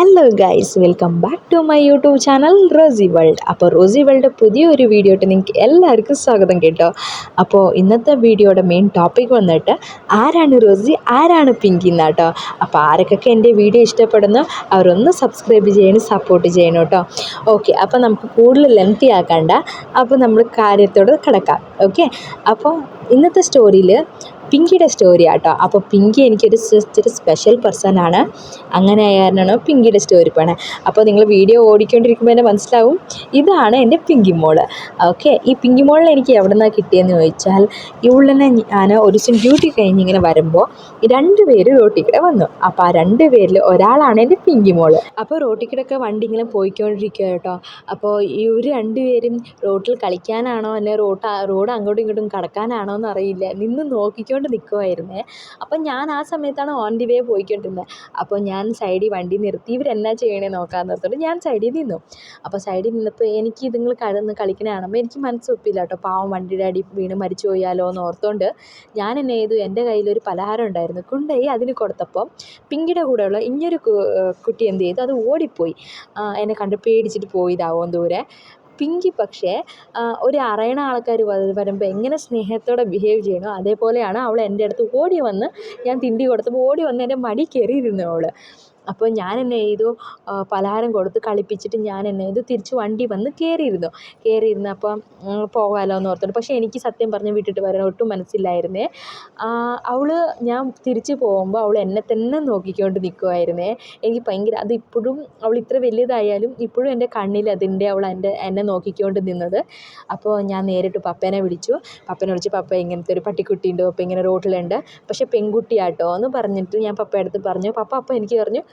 Hello guys welcome back to my YouTube channel Rosy world അപ്പോൾ Rosy world പുതിയൊരു video ആയിട്ട് നിങ്ങൾക്ക് എല്ലാവർക്കും സ്വാഗതം കേട്ടോ. അപ്പോൾ ഇന്നത്തെ വീഡിയോയുടെ മെയിൻ ടോപ്പിക് വന്നിട്ട് ആരാണ് റോസി ആരാണ് പിങ്കി എന്നാട്ടോ അപ്പോൾ ആരൊക്കെ എന്റെ വീഡിയോ ഇഷ്ടപ്പെടുന്നു അവരൊന്ന് സബ്സ്ക്രൈബ് ചെയ്യണം സപ്പോർട്ട് ചെയ്യണം കേട്ടോ ഓക്കെ അപ്പോൾ നമുക്ക് കൂടുതൽ ലെങ്തി ആക്കണ്ട. അപ്പോൾ നമ്മൾ കാര്യത്തോട് കിടക്കാം. ഓക്കെ അപ്പോൾ ഇന്നത്തെ സ്റ്റോറിയിൽ പിങ്കിയുടെ സ്റ്റോറി ആട്ടോ. അപ്പോൾ പിങ്കി എനിക്കൊരു ഒരു സ്പെഷ്യൽ പേഴ്സൺ ആണ്. അങ്ങനെ ആയിരുന്നാണ് പിങ്കിയുടെ സ്റ്റോറി പോണേ. അപ്പോൾ നിങ്ങൾ വീഡിയോ ഓടിക്കൊണ്ടിരിക്കുമ്പോൾ തന്നെ മനസ്സിലാവും ഇതാണ് എന്റെ പിങ്കി മോൾ. ഓക്കെ ഈ പിങ്കി മോളിനെ എനിക്ക് എവിടെ നിന്നാണ് കിട്ടിയെന്ന് ചോദിച്ചാൽ ഇവളെ ഞാൻ ഒരു ദിവസം ഡ്യൂട്ടി കഴിഞ്ഞ് ഇങ്ങനെ വരുമ്പോൾ രണ്ട് പേര് റോട്ടിക്കിടെ വന്നു. അപ്പോൾ ആ രണ്ട് പേരിൽ ഒരാളാണ് എന്റെ പിങ്കി മോൾ. അപ്പോൾ റോട്ടിക്കിടൊക്കെ വണ്ടി ഇങ്ങനെ പോയിക്കൊണ്ടിരിക്കുക കേട്ടോ. അപ്പോൾ ഇവർ രണ്ടുപേരും റോട്ടിൽ കളിക്കാനാണോ അല്ലെ റോട്ട് റോഡ് അങ്ങോട്ടും ഇങ്ങോട്ടും കടക്കാനാണോ എന്നറിയില്ല നിന്ന് നോക്കിക്കൊണ്ട് നിൽക്കുമായിരുന്നേ അപ്പം ഞാൻ ആ സമയത്താണ് ഓൺ ദി വേ പോയിക്കൊണ്ടിരുന്നത് അപ്പോൾ ഞാൻ സൈഡിൽ വണ്ടി നിർത്തി. ഇവരെന്നാ ചെയ്യണേ നോക്കാൻ നിർത്തിയിട്ട് ഞാൻ സൈഡിൽ നിന്നു. അപ്പോൾ സൈഡിൽ നിന്നപ്പോൾ എനിക്ക് ഇതുങ്ങൾ കടന്ന് കളിക്കണ എനിക്ക് മനസ്സൊപ്പില്ല കേട്ടോ. പാവം വണ്ടിയുടെ അടി വീണ് മരിച്ചു പോയാലോ എന്ന് ഓർത്തുകൊണ്ട് ഞാൻ എന്നെ ചെയ്തു. എന്റെ കയ്യിലൊരു പലഹാരം ഉണ്ടായിരുന്നു. കൊണ്ടുപോയി അതിന് കൊടുത്തപ്പം പിങ്കിയുടെ കൂടെയുള്ള ഇങ്ങനൊരു കുട്ടി എന്ത് ചെയ്തു? അത് ഓടിപ്പോയി. എന്നെ കണ്ട് പേടിച്ചിട്ട് പോയി പോയതാവും ദൂരെ പിങ്കി പക്ഷേ ഒരു അറിയണ ആൾക്കാർ വരുമ്പോൾ എങ്ങനെ സ്നേഹത്തോടെ ബിഹേവ് ചെയ്യണോ അതേപോലെയാണ് അവൾ എന്റെ അടുത്ത് ഓടി വന്ന് ഞാൻ തിണ്ടി കൊടുത്തപ്പോൾ ഓടി വന്ന് എന്റെ മടി കയറിയിരുന്നു അവൾ അപ്പോൾ ഞാൻ എന്നെ ചെയ്തു പലഹാരം കൊടുത്ത് കളിപ്പിച്ചിട്ട് ഞാൻ എന്നെ ചെയ്തു. തിരിച്ച് വണ്ടി വന്ന് കയറിയിരുന്നു. കയറിയിരുന്ന് അപ്പം പോകാമല്ലോ എന്ന് ഓർത്തിട്ട് പക്ഷേ എനിക്ക് സത്യം പറഞ്ഞ് വിട്ടിട്ട് വരാൻ ഒട്ടും മനസ്സില്ലായിരുന്നേ. അവൾ ഞാൻ തിരിച്ച് പോകുമ്പോൾ അവൾ എന്നെ തന്നെ നോക്കിക്കൊണ്ട് നിൽക്കുമായിരുന്നേ എനിക്ക് ഭയങ്കര അത് ഇപ്പോഴും അവൾ ഇത്ര വലിയതായാലും ഇപ്പോഴും എന്റെ കണ്ണിൽ അതിന്റെ അവൾ എന്റെ എന്നെ നോക്കിക്കൊണ്ട് നിന്നത്. അപ്പോൾ ഞാൻ നേരിട്ട് പപ്പേനെ വിളിച്ചു. പപ്പേനെ വിളിച്ച് പപ്പ ഇങ്ങനത്തെ ഒരു പട്ടിക്കുട്ടിയുണ്ട്. പപ്പ ഇങ്ങനെ റോട്ടിലുണ്ട്. പക്ഷേ പെൺകുട്ടിയാട്ടോ എന്ന് പറഞ്ഞിട്ട് ഞാൻ പപ്പയുടെ അടുത്ത് പറഞ്ഞു. പപ്പ അപ്പം എനിക്ക് പറഞ്ഞു.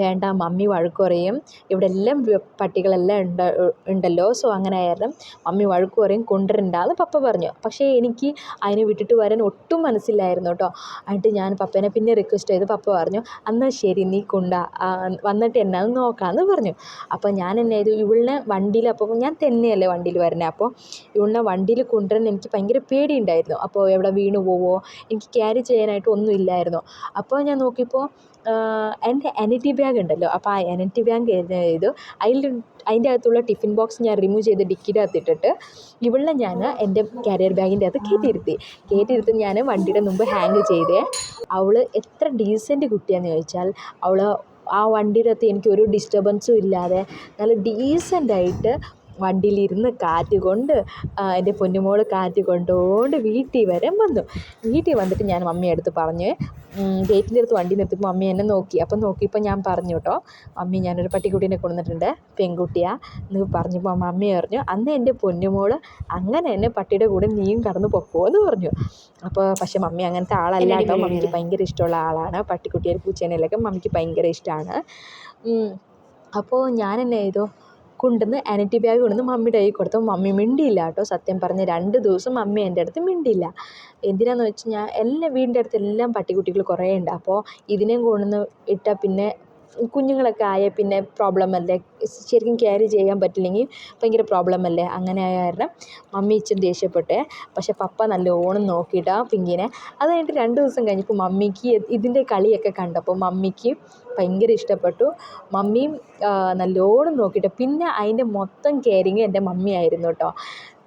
വേണ്ട മമ്മി വഴക്ക് ഇവിടെ എല്ലാം പട്ടികളെല്ലാം ഉണ്ട് ഉണ്ടല്ലോ. സോ അങ്ങനെ ആയിരുന്നു മമ്മി വഴക്ക് പറയും കൊണ്ടുവരണ്ടാന്ന് പപ്പ പറഞ്ഞു. പക്ഷേ എനിക്ക് അതിനെ വിട്ടിട്ട് വരാൻ ഒട്ടും മനസ്സില്ലായിരുന്നു കേട്ടോ. എന്നിട്ട് ഞാൻ പപ്പേനെ പിന്നെ റിക്വസ്റ്റ് ചെയ്ത് പപ്പ പറഞ്ഞു എന്നാൽ ശരി നീ കൊണ്ട വന്നിട്ട് എന്നെ അത് നോക്കാമെന്ന് പറഞ്ഞു. അപ്പോൾ ഞാൻ എന്നെ ചെയ്തു ഇവളിനെ വണ്ടിയിൽ അപ്പോൾ ഞാൻ തന്നെയല്ലേ വണ്ടിയിൽ വരുന്നത് അപ്പോൾ ഇവളിനെ വണ്ടിയിൽ കൊണ്ടുവരാൻ എനിക്ക് ഭയങ്കര പേടിയുണ്ടായിരുന്നു. അപ്പോൾ എവിടെ വീണ് പോവോ എനിക്ക് ക്യാരി ചെയ്യാനായിട്ട് ഒന്നും ഇല്ലായിരുന്നു. അപ്പോൾ ഞാൻ നോക്കിയപ്പോൾ എന്റെ എനറ്റി ബാഗ് ഉണ്ടല്ലോ. അപ്പോൾ ആ എനറ്റി ബാഗ് ചെയ്തു അതിൽ അതിന്റെ അകത്തുള്ള ടിഫിൻ ബോക്സ് ഞാൻ റിമൂവ് ചെയ്ത് ഡിക്കിയുടെ അകത്ത് ഇട്ടിട്ട് ഇവളെ ഞാൻ എന്റെ കാരിയർ ബാഗിന്റെ അകത്ത് കയറ്റിയിരുത്തി കയറ്റിയിരുത്തി ഞാൻ വണ്ടിയുടെ മുമ്പ് ഹാങ് ചെയ്തേ. അവൾ എത്ര ഡീസന്റ് കുട്ടിയാണെന്ന് ചോദിച്ചാൽ അവൾ ആ വണ്ടിയുടെ അകത്ത് എനിക്കൊരു ഡിസ്റ്റർബൻസും ഇല്ലാതെ നല്ല ഡീസന്റായിട്ട് വണ്ടിയിലിരുന്ന് കാറ്റ് കൊണ്ട് എന്റെ പൊന്നുമോൾ കാറ്റ് കൊണ്ടുകൊണ്ട് വീട്ടിൽ വരെ വന്നു. വീട്ടിൽ വന്നിട്ട് ഞാൻ മമ്മിയുടെ അടുത്ത് പറഞ്ഞു ഗേറ്റിന്റെ അടുത്ത് വണ്ടി നിർത്തിയപ്പോൾ മമ്മി എന്നെ നോക്കി. അപ്പം നോക്കിയപ്പോൾ ഞാൻ പറഞ്ഞു കേട്ടോ മമ്മി ഞാനൊരു പട്ടിക്കുട്ടീനെ കൊണ്ടുവന്നിട്ടുണ്ട് പെൺകുട്ടിയാണ് എന്ന് പറഞ്ഞപ്പോൾ മമ്മി പറഞ്ഞു അന്ന് എന്റെ പൊന്നുമോൾ അങ്ങനെ എന്നെ പട്ടിയുടെ കൂടെ നീയും കടന്നു പൊക്കോ എന്ന് പറഞ്ഞു. അപ്പോൾ പക്ഷെ മമ്മി അങ്ങനത്തെ ആളല്ല കേട്ടോ മമ്മിക്ക് ഭയങ്കര ഇഷ്ടമുള്ള ആളാണ്. പട്ടിക്കുട്ടിയെ പൂച്ചേനെയൊക്കെ മമ്മിക്ക് ഭയങ്കര ഇഷ്ടമാണ് അപ്പോൾ ഞാൻ എന്നെ ചെയ്തു കൊണ്ടുവന്ന് ആനിറ്റി ബാഗ് കൊണ്ടുവന്ന് മമ്മിയുടെ കയ്യിൽ കൊടുത്തു. മമ്മി മിണ്ടിയില്ല കേട്ടോ. സത്യം പറഞ്ഞ് രണ്ട് ദിവസം മമ്മി എന്റെ അടുത്ത് മിണ്ടിയില്ല. എന്തിനാണെന്ന് വെച്ച് കഴിഞ്ഞാൽ എല്ലാ വീടിന്റെ അടുത്ത് എല്ലാം പട്ടിക്കുട്ടികൾ കുറേ ഉണ്ട്. അപ്പോൾ ഇതിനെയും കൊണ്ടുവന്ന് ഇട്ടാൽ പിന്നെ കുഞ്ഞുങ്ങളൊക്കെ ആയാൽ പിന്നെ പ്രോബ്ലം അല്ലേ? ശരിക്കും ക്യാരി ചെയ്യാൻ പറ്റില്ലെങ്കിൽ ഭയങ്കര പ്രോബ്ലം അല്ലേ? അങ്ങനെ ആയ കാരണം മമ്മി ഇച്ചിരി ദേഷ്യപ്പെട്ടെ. പക്ഷേ പപ്പ നല്ലോണം ആ പിങ്കിനെ. അത് കഴിഞ്ഞിട്ട് രണ്ട് ദിവസം കഴിഞ്ഞപ്പോൾ മമ്മിക്ക് ഇതിന്റെ കളിയൊക്കെ കണ്ടപ്പോൾ മമ്മിക്ക് ഭയങ്കര ഇഷ്ടപ്പെട്ടു. മമ്മിയും നല്ലോണം നോക്കിയിട്ട് പിന്നെ അതിന്റെ മൊത്തം കെയറിങ് എന്റെ മമ്മിയായിരുന്നു കേട്ടോ.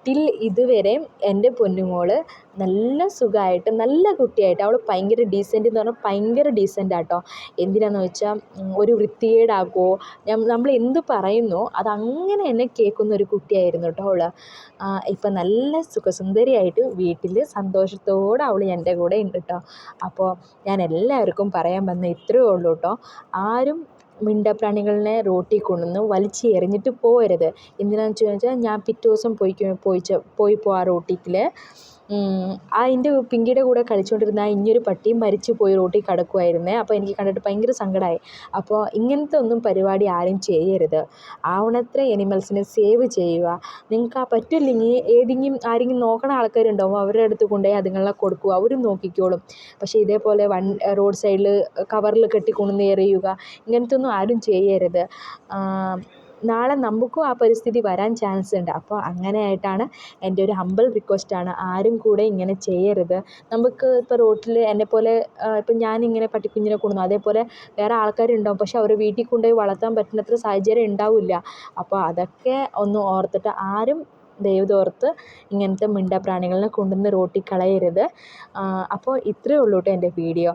ടിൽ ഇതുവരെ എന്റെ പൊന്നുമോൾ നല്ല സുഖമായിട്ട് നല്ല കുട്ടിയായിട്ട് അവൾ ഭയങ്കര ഡീസന്റ് എന്ന് പറഞ്ഞാൽ ഭയങ്കര ഡീസന്റ് ആട്ടോ. എന്തിനാന്ന് വെച്ചാൽ ഒരു വൃത്തികേടാക്കുമോ നമ്മൾ എന്ത് പറയുന്നോ അതങ്ങനെ തന്നെ കേൾക്കുന്ന ഒരു കുട്ടിയായിരുന്നു കേട്ടോ അവൾ ഇപ്പം നല്ല സുഖസുന്ദരിയായിട്ട് വീട്ടിൽ സന്തോഷത്തോടെ അവൾ എന്റെ കൂടെ ഉണ്ട് കേട്ടോ അപ്പോൾ ഞാൻ എല്ലാവർക്കും പറയാൻ വന്ന ഇത്രയേ ഉള്ളൂ കേട്ടോ ആരും മിണ്ടാപ്രാണികളെ റോട്ടിൽ കൊണ്ടുവന്ന് വലിച്ച് എറിഞ്ഞിട്ട് പോകരുത് എന്തിനാണെന്ന് ചോദിച്ചാൽ ഞാൻ പിറ്റേ ദിവസം പോയി പോയി പോയപ്പോൾ ആ റോട്ടിൽ അതിന്റെ പിങ്കിയുടെ കൂടെ കളിച്ചുകൊണ്ടിരുന്ന ആ ഇഞ്ഞൊരു പട്ടി മരിച്ചു പോയി റോട്ടിൽ കിടക്കുമായിരുന്നേ അപ്പോൾ എനിക്ക് കണ്ടിട്ട് ഭയങ്കര സങ്കടമായി അപ്പോൾ ഇങ്ങനത്തെ ഒന്നും പരിപാടി ആരും ചെയ്യരുത്. ആവണത്ര അനിമൽസിനെ സേവ് ചെയ്യുക. നിങ്ങൾക്ക് ആ പറ്റില്ലെങ്കിൽ ഏതെങ്കിലും ആരെങ്കിലും നോക്കണ ആൾക്കാരുണ്ടാവും. അവരുടെ അടുത്ത് കൊണ്ടുപോയി അതുങ്ങളെ കൊടുക്കുക. അവരും നോക്കിക്കോളും. പക്ഷേ ഇതേപോലെ വൺ റോഡ് സൈഡിൽ കവറിൽ കെട്ടി കൊണ്ടുവന്ന് എറിയുക. ഇങ്ങനത്തെ ഒന്നും ആരും ചെയ്യരുത്. നാളെ നമുക്കും ആ പരിസ്ഥിതി വരാൻ ചാൻസ് ഉണ്ട്. അപ്പോൾ അങ്ങനെയായിട്ടാണ് എന്റെ ഒരു ഹമ്പിൾ റിക്വസ്റ്റാണ് ആരും കൂടെ ഇങ്ങനെ ചെയ്യരുത്. നമുക്ക് ഇപ്പോൾ റോട്ടിൽ എന്നെപ്പോലെ ഇപ്പം ഞാനിങ്ങനെ പട്ടിക്കുഞ്ഞിനെ കൊണ്ടുവന്നു. അതേപോലെ വേറെ ആൾക്കാരുണ്ടാവും. പക്ഷെ അവരെ വീട്ടിൽ കൊണ്ടുപോയി വളർത്താൻ പറ്റുന്നത്ര സാഹചര്യം ഉണ്ടാവില്ല. അപ്പോൾ അതൊക്കെ ഒന്ന് ഓർത്തിട്ട് ആരും ദൈവത്തോർത്ത് ഇങ്ങനത്തെ മിണ്ടാപ്രാണികളെ കൊണ്ടുവന്ന് റോട്ടിൽ കളയരുത് അപ്പോൾ ഇത്രയേ ഉള്ളൂ കേട്ടോ എന്റെ വീഡിയോ.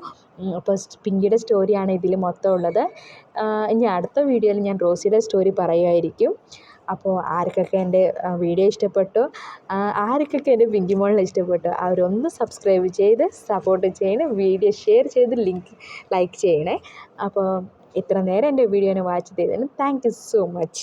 അപ്പോൾ പിങ്കിയുടെ സ്റ്റോറിയാണ് ഇതിൽ മൊത്തം ഉള്ളത്. ഇനി അടുത്ത വീഡിയോയിൽ ഞാൻ റോസിയുടെ സ്റ്റോറി പറയുമായിരിക്കും അപ്പോൾ ആർക്കൊക്കെ എന്റെ വീഡിയോ ഇഷ്ടപ്പെട്ടു? ആർക്കൊക്കെ എന്റെ പിങ്കി മോളിനെ ഇഷ്ടപ്പെട്ടു? അവരൊന്ന് സബ്സ്ക്രൈബ് ചെയ്ത് സപ്പോർട്ട് ചെയ്യണേ വീഡിയോ ഷെയർ ചെയ്ത് ലിങ്ക് ലൈക്ക് ചെയ്യണേ. അപ്പോൾ ഇത്ര നേരം എന്റെ വീഡിയോനെ വാച്ച് ചെയ്തതിന് താങ്ക് യു സോ മച്ച്.